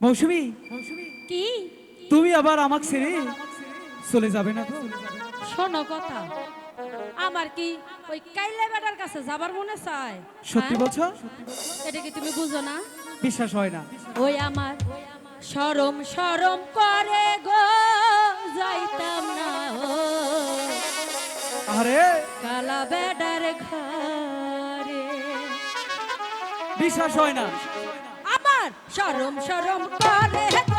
মৌসুমি কি? তুমি আবার আমাকে ছেড়ে চলে যাবে না তো? শোনো কথা। আমার কি ওই কাইলে বেটার কাছে যাবার মনে চায়? সত্যি হ্যাঁ? বলছো? এটা কি তুমি বুঝো না? বিশ্বাস হয় না। ওই আমার সরম সরম করে গো যাইতাম না ও। আরে কালা বেডার ঘরে। বিশ্বাস হয় না। সরম সরম করে।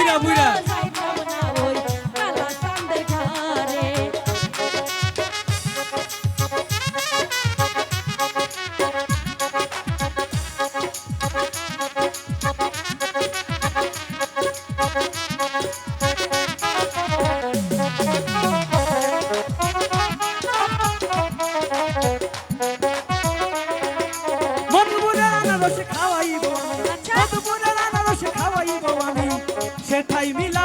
buira, buira. ঠাই মিলা